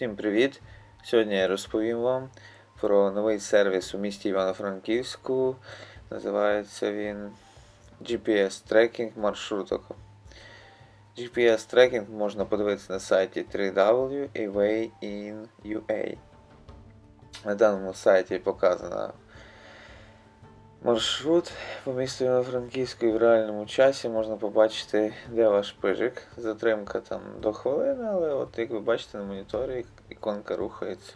Всім привіт! Сьогодні я розповім вам про новий сервіс у місті Івано-Франківську. Називається він GPS трекінг маршруток. GPS трекінг можна подивитися на сайті www.awayinua. На даному сайті показано маршрут по місту Івано-Франківську і в реальному часі можна побачити, де ваш пижик. Затримка там до хвилини, але от як ви бачите на моніторі, іконка рухається.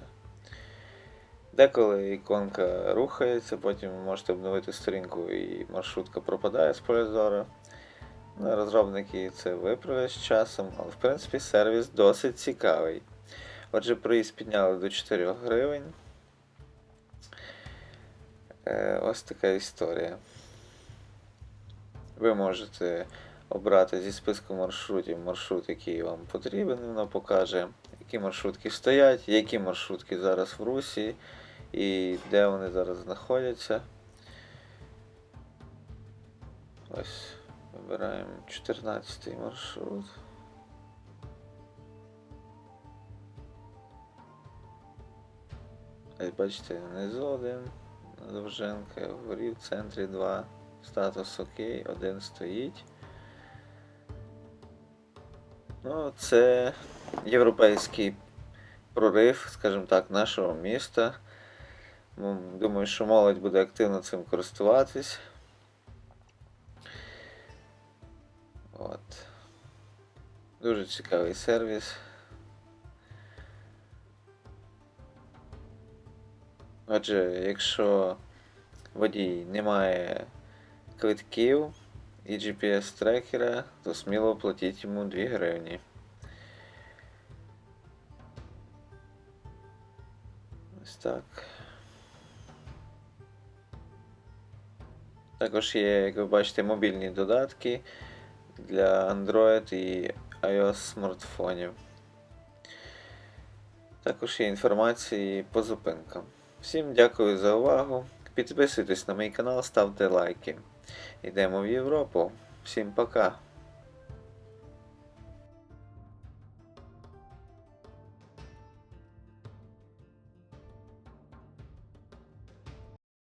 Деколи іконка рухається, потім ви можете обновити сторінку і маршрутка пропадає з поля зору. Ну, Розробники це виправлять з часом, але в принципі сервіс досить цікавий. Отже, проїзд підняли до 4 гривень. Е, Ось така історія. Ви можете обрати зі списку маршрутів маршрут, який вам потрібен. Воно покаже, які маршрутки стоять, які маршрутки зараз в русі і де вони зараз знаходяться. Ось вибираємо 14 маршрут. Ось бачите, внизу один. Довженка, вгорі в центрі 2. Статус окей, один стоїть. Ну, це європейський прорив, скажімо так, нашого міста. Ну, Думаю, що молодь буде активно цим користуватись. От. Дуже цікавий сервіс. Отже, якщо водій не має квитків і GPS-трекера, то сміло платіть йому 2 гривні. Ось так. Також є, як ви бачите, мобільні додатки для Android і iOS смартфонів. Також є інформації по зупинкам. Всім дякую за увагу. Підписуйтесь на мій канал, ставте лайки. Йдемо в Європу. Всім пока!